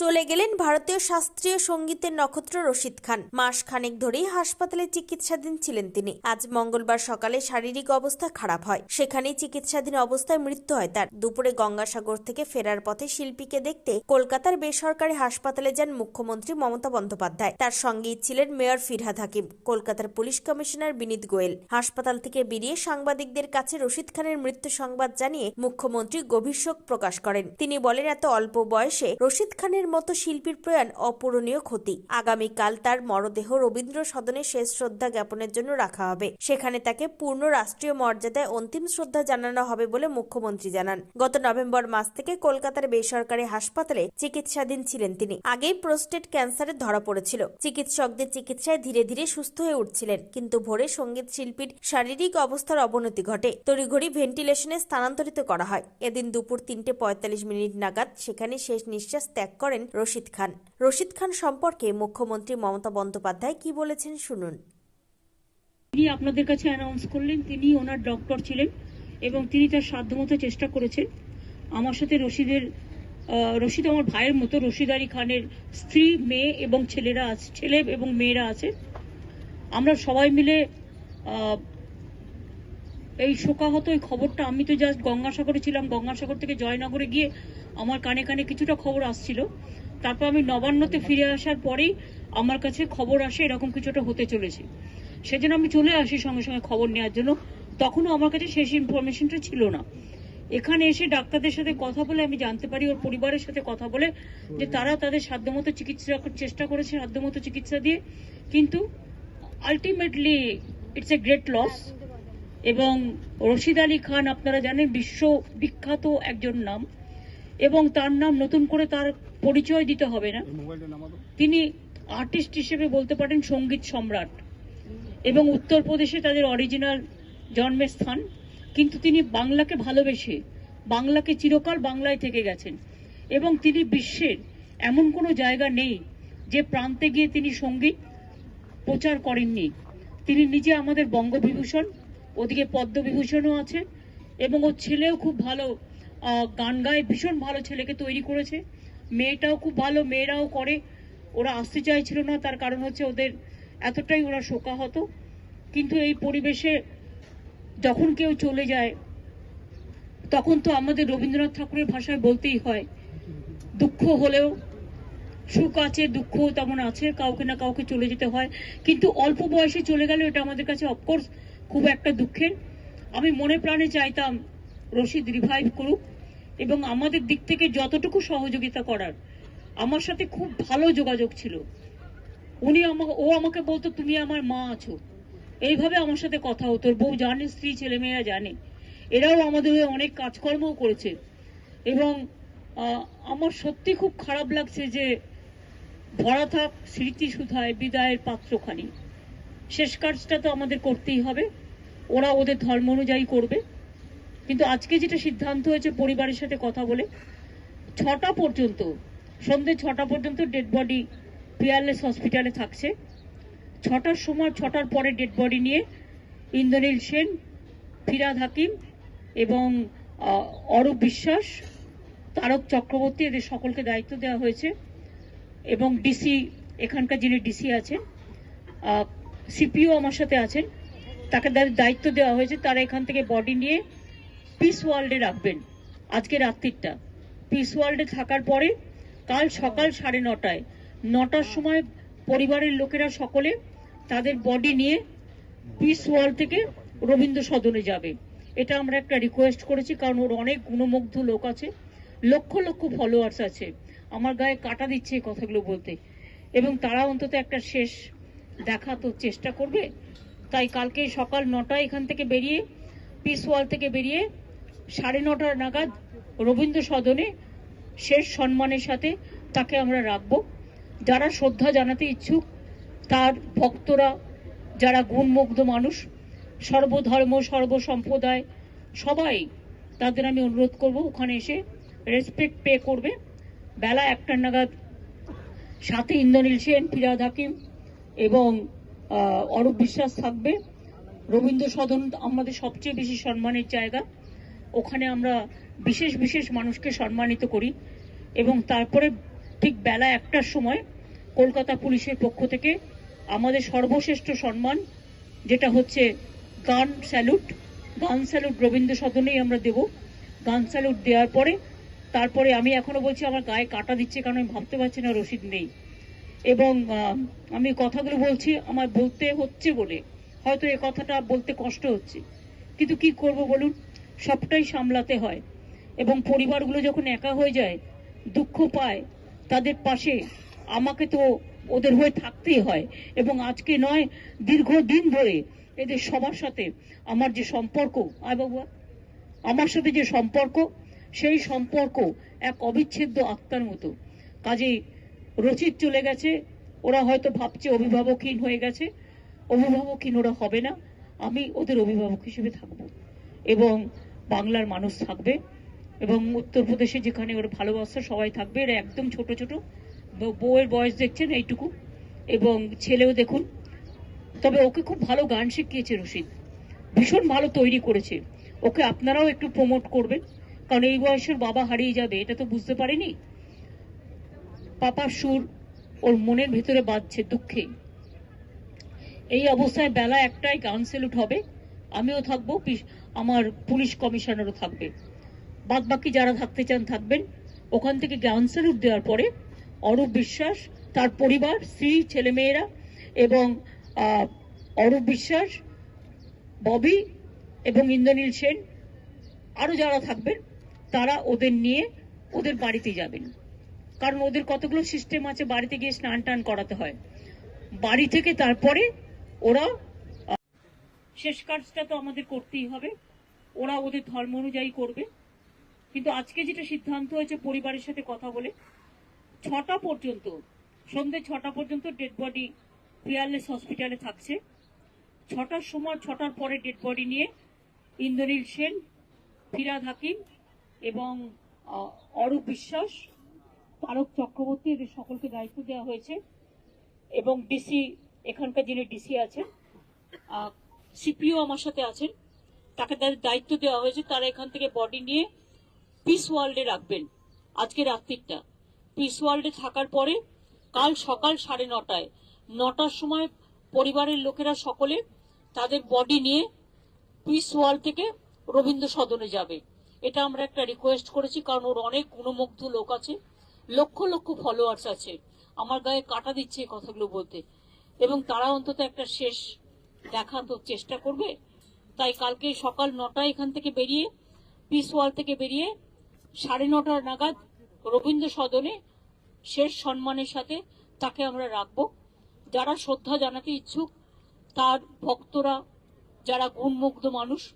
চলে গেলেন ভারতীয় শাস্ত্রীয় সঙ্গীতের নক্ষত্র রশিদ খান। মাস খানেক ধরেই হাসপাতালে চিকিৎসাধীন ছিলেন তিনি। আজ মঙ্গলবার সকালে শারীরিক অবস্থা খারাপ হয়। সেখানেই চিকিৎসাধীন অবস্থায় মৃত্যু হয় তার। দুপুরে গঙ্গাসাগর থেকে ফেরার পথে শিল্পীকে দেখতে কলকাতার বেসরকারি হাসপাতালে যান মুখ্যমন্ত্রী মমতা বন্দ্যোপাধ্যায়। তার সঙ্গেই ছিলেন মেয়র ফিরহাদ হাকিম, কলকাতার পুলিশ কমিশনার বিনীত গোয়েল। হাসপাতাল থেকে বেরিয়ে সাংবাদিকদের কাছে রশিদ খানের মৃত্যু সংবাদ জানিয়ে মুখ্যমন্ত্রী গভীর শোক প্রকাশ করেন। তিনি বলেন, এত অল্প বয়সে রশিদ খানের মতো শিল্পীর প্রয়াণ অপূরণীয় ক্ষতি। আগামীকাল তার মরদেহ রবীন্দ্র সদনে শেষ শ্রদ্ধা জ্ঞাপনের জন্য রাখা হবে। সেখানে তাকে পূর্ণ রাষ্ট্রীয় মর্যাদায় অন্তিম শ্রদ্ধা জানানো হবে বলে মুখ্যমন্ত্রী জানান। গত নভেম্বর মাস থেকে কলকাতার বেসরকারি হাসপাতালে চিকিৎসাধীন ছিলেন তিনি। আগেই প্রোস্টেট ক্যান্সারে ধরা পড়েছিল। চিকিৎসকদের চিকিৎসায় ধীরে ধীরে সুস্থ হয়ে উঠছিলেন। কিন্তু ভোরে সংগীত শিল্পীর শারীরিক অবস্থার অবনতি ঘটে। তড়িঘড়ি ভেন্টিলেশনে স্থানান্তরিত করা হয়। এদিন দুপুর তিনটে পঁয়তাল্লিশ মিনিট নাগাদ সেখানে শেষ নিঃশ্বাস ত্যাগ করেন রশিদ খান। রশিদ খান সম্পর্কে মুখ্যমন্ত্রী মমতা বন্দ্যোপাধ্যায় কি বলেছেন শুনুন। তিনি আপনাদের কাছে অ্যানাউন্স করলেন, তিনি ওনার ডক্টর ছিলেন এবং তিনি তার সাধ্যমতো চেষ্টা করেছেন। আমার সাথে রশিদের রশিদ আমার ভাইয়ের মতো, রশিদ আলী খানের স্ত্রী, মেয়ে এবং ছেলেরা আছে, ছেলে এবং মেয়েরা আছে আমরা সবাই মিলে এই শোকাহত এই খবরটা, আমি তো জাস্ট গঙ্গাসাগরে ছিলাম, গঙ্গাসাগর থেকে জয়নগরে গিয়ে আমার কানে কানে কিছুটা খবর আসছিল। তারপর আমি নবান্নতে ফিরে আসার পরেই আমার কাছে খবর আসে এরকম কিছুটা হতে চলেছে। সেজন্য আমি চলে আসি সঙ্গে সঙ্গে খবর নেওয়ার জন্য। তখনও আমার কাছে শেষ ইনফরমেশনটা ছিল না। এখানে এসে ডাক্তারদের সাথে কথা বলে আমি জানতে পারি, ওর পরিবারের সাথে কথা বলে যে তারা তাদের সাধ্যমতো চিকিৎসা চেষ্টা করেছে সাধ্যমতো চিকিৎসা দিয়ে। কিন্তু ultimately it's a great loss এবং রশিদ আলী খান, আপনারা জানেন, বিশ্ব বিখ্যাত একজন নাম, এবং তার নাম নতুন করে তার পরিচয় দিতে হবে না। তিনি আর্টিস্ট হিসেবে বলতে পারেন সংগীত সম্রাট, এবং উত্তরপ্রদেশে তাদের অরিজিনাল জন্মের স্থান। কিন্তু তিনি বাংলাকে ভালোবেসে, বাংলাকে চিরকাল বাংলায় থেকে গেছেন, এবং তিনি বিশ্বের এমন কোনো জায়গা নেই যে প্রান্তে গিয়ে তিনি সংগীত প্রচার করেননি। তিনি নিজে আমাদের বঙ্গবিভূষণ ওদিকে পদ্মবিভূষণও আছে এবং ওর ছেলেও খুব ভালো গান গায়, ভীষণ ভালো ছেলেকে তৈরি করেছে। মেয়েটাও খুব ভালো, মেয়েরাও করে। ওরা আসতে চাইছিল না, তার কারণ হচ্ছে ওদের এতটাই ওরা শোকাহত। কিন্তু এই পরিবেশে যখন কেউ চলে যায়, তখন তো আমাদের রবীন্দ্রনাথ ঠাকুরের ভাষায় বলতেই হয়, দুঃখ হলেও সুখ আছে, দুঃখ তেমন আছে, কাউকে না কাউকে চলে যেতে হয়। কিন্তু অল্প বয়সে চলে গেল এটা আমাদের কাছে অফকোর্স খুব একটা দুঃখের। আমি মনে প্রাণে চাইতাম রশিদ রিভাইভ করুক এবং আমাদের দিক থেকে যতটুকু সহযোগিতা করার, আমার সাথে খুব ভালো যোগাযোগ ছিল। উনি আমাকে ও আমাকে বলতো, তুমি আমার মা আছো। এইভাবে আমার সাথে কথা হতো। বউ জানে, স্ত্রী, ছেলেমেয়েরা জানে। এরাও আমাদের হয়ে অনেক কাজকর্মও করেছে। এবং আমার সত্যি খুব খারাপ লাগছে যে ভরা থাক স্মৃতি সুধায় বিদায়ের পাত্রখানি। শেষ কাজটা তো আমাদের করতেই হবে। ওরা ওদের ধর্ম অনুযায়ী করবে। কিন্তু আজকে যেটা সিদ্ধান্ত হয়েছে পরিবারের সাথে কথা বলে, ছটা পর্যন্ত, সন্ধ্যে ছটা পর্যন্ত ডেড বডি পিয়ারলেস হসপিটালে থাকছে। ছটার সময়, ছটার পরে ডেড বডি নিয়ে ইন্দ্রনীল সেন, ফিরাদ হাকিম এবং অরূপ বিশ্বাস, তারক চক্রবর্তী এদের সকলকে দায়িত্ব দেওয়া হয়েছে এবং ডিসি, এখানকার যিনি ডিসি আছেন সিপিও আমার সাথে আছেন তাকে দায়িত্ব দেওয়া হয়েছে, তারা এখান থেকে বডি নিয়ে পিস ওয়ার্ল্ডে রাখবেন, আজকে রাত্রিটা পিস ওয়ার্ল্ডে থাকার পরে কাল সকাল সাড়ে নটায়, নটার সময় পরিবারের লোকেরা সকলে তাদের বডি নিয়ে পিস ওয়ার্ল্ড থেকে রবীন্দ্র সদনে যাবে। এটা আমরা একটা রিকোয়েস্ট করেছি, কারণ ওর অনেক গুণমুগ্ধ লোক আছে, লক্ষ লক্ষ ফলোয়ার্স আছে। আমার গায়ে কাটা দিচ্ছে এই কথাগুলো বলতে। এবং তারা অন্তত একটা শেষ দেখা তো চেষ্টা করবে তাই কালকে সকাল নটায় এখান থেকে বেরিয়ে পিস ওয়াল থেকে বেরিয়ে সাড়ে নটার নাগাদ রবীন্দ্র সদনে শেষ সম্মানের সাথে তাকে আমরা রাখব। যারা শ্রদ্ধা জানাতে ইচ্ছুক, তার ভক্তরা, যারা গুণমুগ্ধ মানুষ, সর্বধর্ম, সর্বসম্প্রদায়, সবাই তাদের আমি অনুরোধ করব, ওখানে এসে রেসপেক্ট পে করবে। বেলা একটা নাগাদ সাথে ইন্দ্রনীল সেন, ফিরাদ হাকিম এবং অরূপ বিশ্বাস থাকবে। রবীন্দ্র সদন আমাদের সবচেয়ে বেশি সম্মানের জায়গা। ওখানে আমরা বিশেষ বিশেষ মানুষকে সম্মানিত করি এবং তারপরে ঠিক বেলা একটার সময় কলকাতা পুলিশের পক্ষ থেকে আমাদের সর্বশ্রেষ্ঠ সম্মান, যেটা হচ্ছে গান স্যালুট। গান স্যালুট রবীন্দ্র সদনেই আমরা দেব। গান স্যালুট দেওয়ার পরে, তারপরে আমি এখনও বলছি আমার গায়ে কাটা দিচ্ছে কারণ আমি ভাবতে পারছি না রসিদ নেই। এবং আমি কথাগুলো বলছি, আমার বলতে হচ্ছে বলে। হয়তো এ কথাটা বলতে কষ্ট হচ্ছে। কিন্তু কি করব বলুন? সবটাই সামলাতে হয়। এবং পরিবারগুলো যখন একা হয়ে যায়, দুঃখ পায়, তাদের পাশে আমাকে তো ওদের হয়ে থাকতেই হয়। এবং আজকে নয়, দীর্ঘদিন ধরে এদের সবার সাথে আমার যে সম্পর্ক, আয় বাবুয়া আমার সাথে যে সম্পর্ক, সেই সম্পর্ক এক অবিচ্ছেদ্য আত্মার মতো। কাজেই রচিত চলে গেছে। ওরা হয়তো ভাবছে অভিভাবকহীন হয়ে গেছে। অভিভাবকহীন ওরা হবে না। আমি ওদের অভিভাবক হিসেবে থাকব। এবং বাংলার মানুষ থাকবে। এবং উত্তরপ্রদেশে যেখানে ওর ভালোবাসা সবাই থাকবে, এরা একদম ছোট ছোট। বউয়ের বয়স দেখছেন এইটুকু। এবং ছেলেও দেখুন। তবে ওকে খুব ভালো গান শিখিয়েছে রশিদ। ভীষণ ভালো তৈরি করেছে। ওকে আপনারাও একটু প্রমোট করবেন। কারণ এই বয়সের বাবা হারিয়ে যাবে, এটা তো বুঝতে পারেনি। পাপার সুর ওর মনের ভেতরে বাজছে দুঃখে। এই অবস্থায় বেলা একটাই গান সেলুট হবে, আমিও থাকব আমার পুলিশ কমিশনারও থাকবে। বাদ বাকি যারা থাকতে চান থাকবেন। ওখান থেকে গান স্যালুট দেওয়ার পরে অরূপ বিশ্বাস, তার পরিবার, স্ত্রী, ছেলেমেয়েরা এবং অরূপ বিশ্বাস, ববি এবং ইন্দ্রনীল সেন, আরও যারা থাকবেন, তারা ওদের নিয়ে ওদের বাড়িতে যাবেন। কারণ ওদের কতগুলো সিস্টেম আছে, বাড়িতে গিয়ে স্নান টান করাতে হয়। বাড়ি থেকে তারপরে ওরা শেষ কাজটা তো আমাদের করতেই হবে। ওরা ওদের ধর্ম অনুযায়ী করবে। কিন্তু আজকে যেটা সিদ্ধান্ত হয়েছে পরিবারের সাথে কথা বলে, ছটা পর্যন্ত সন্ধ্যে ছটা পর্যন্ত ডেড বডি পিয়ারলেস হসপিটালে থাকছে। ছটার সময়, ছটার পরে ডেড বডি নিয়ে ইন্দ্রনীল সেন, ফিরাদ হাকিম এবং অরূপ বিশ্বাস তারক চক্রবর্তী এদের সকলকে দায়িত্ব দেওয়া হয়েছে। এবং ডিসি এখানকার যিনি ডিসি আছেন সিপিও আমার সাথে আছেন, তাকে তাদের দায়িত্ব দেওয়া হয়েছে। তারা এখান থেকে বডি নিয়ে পিস ওয়ার্ল্ডে রাখবেন আজকে রাত্রিটা। পিস ওয়ার্ল্ডে থাকার পরে কাল সকাল সাড়ে নটায়, নটার সময় পরিবারের লোকেরা সকলে তাদের বডি নিয়ে পিস ওয়ার্ল্ড থেকে রবীন্দ্র সদনে যাবে। এটা আমরা একটা রিকোয়েস্ট করেছি, কারণ ওর অনেক গুণমুগ্ধ লোক আছে। লক্ষ লক্ষ ফলোয়ার্স আছে। আমার গায়ে কাটা দিচ্ছে কথাগুলো বলতে। এবং তারা অন্তত একটা শেষ দেখানোর চেষ্টা করবে। তাই কালকে সকাল নটায় এখান থেকে বেরিয়ে পিস ওয়াল থেকে বেরিয়ে, সাড়ে নটার নাগাদ রবীন্দ্র সদনে শেষ সম্মানের সাথে তাকে আমরা রাখব। যারা শ্রদ্ধা জানাতে ইচ্ছুক, তার ভক্তরা, যারা গুণমুগ্ধ মানুষ,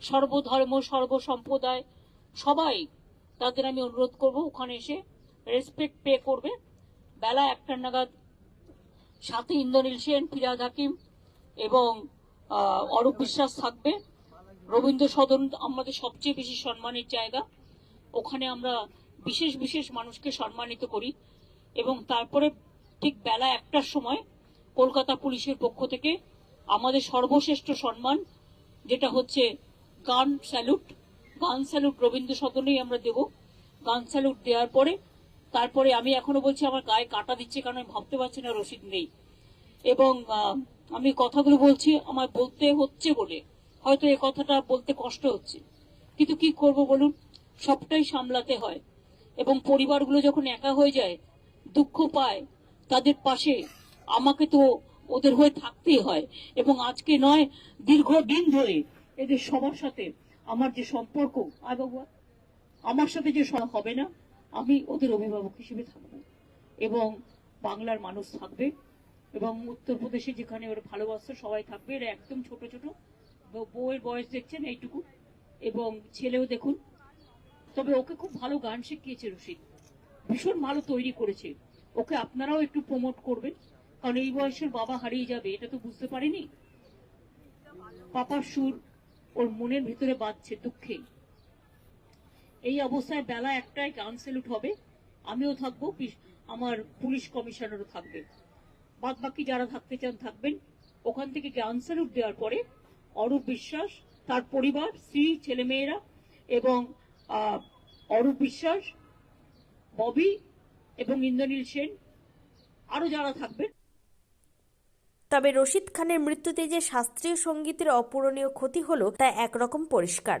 সর্বধর্ম, সর্বসম্প্রদায়, সবাই তাদের আমি অনুরোধ করব ওখানে এসে রেসপেক্ট পে করবে। বেলা একটা নাগাদ সাথে ইন্দ্রনীল সেন ফিরাদ হাকিম এবং অরূপ বিশ্বাস থাকবে। রবীন্দ্র সদন আমাদের সবচেয়ে বেশি সম্মানের জায়গা। ওখানে আমরা বিশেষ বিশেষ মানুষকে সম্মানিত করি এবং তারপরে ঠিক বেলা একটার সময় কলকাতা পুলিশের পক্ষ থেকে আমাদের সর্বশ্রেষ্ঠ সম্মান, যেটা হচ্ছে গান স্যালুট। গান স্যালুট রবীন্দ্র সদনেই আমরা দেব। গান স্যালুট দেওয়ার পরে তারপরে আমি এখনও বলছি, আমার গায়ে কাটা দিচ্ছে কারণ আমি ভাবতে পারছি না রসিদ নেই। এবং আমি কথাগুলো বলছি আমার বলতে হচ্ছে বলে। হয়তো এ কথাটা বলতে কষ্ট হচ্ছে। কিন্তু কি করব বলুন? সবটাই সামলাতে হয়। এবং পরিবারগুলো যখন একা হয়ে যায়, দুঃখ পায়, তাদের পাশে আমাকে তো ওদের হয়ে থাকতেই হয়। এবং আজকে নয়, দীর্ঘদিন ধরে এদের সবার সাথে আমার যে সম্পর্ক আয় আমার সাথে যে হবে না আমি ওদের অভিভাবক হিসেবে থাকব। এবং বাংলার মানুষ থাকবে এবং উত্তরপ্রদেশে যেখানে ওর ভালোবাসা সবাই থাকবে, এরা একদম ছোট ছোট। বউয়ের বয়স দেখছেন এইটুকু। এবং ছেলেও দেখুন। তবে ওকে খুব ভালো গান শিখিয়েছে রশিদ ভীষণ ভালো তৈরি করেছে। ওকে আপনারাও একটু প্রমোট করবেন। কারণ এই বয়সের বাবা হারিয়ে যাবে, এটা তো বুঝতে পারেনি। পাপার সুর ওর মনের ভিতরে বাজছে দুঃখে। এই অবস্থায় বেলা একটাই গান সেলুট হবে। আমিও থাকব আমার পুলিশ কমিশনারও থাকবে। বাদ বাকি যারা থাকতে চান থাকবেন। ওখান থেকে গান স্যালুট দেওয়ার পরে অরূপ বিশ্বাস, তার পরিবার, স্ত্রী, ছেলেমেয়েরা এবং অরূপ বিশ্বাস, ববি এবং ইন্দ্রনীল সেন, আরও যারা থাকবেন। তবে রশিদ খানের মৃত্যুতে যে শাস্ত্রীয় সঙ্গীতের অপূরণীয় ক্ষতি হলো, তা একরকম পরিষ্কার।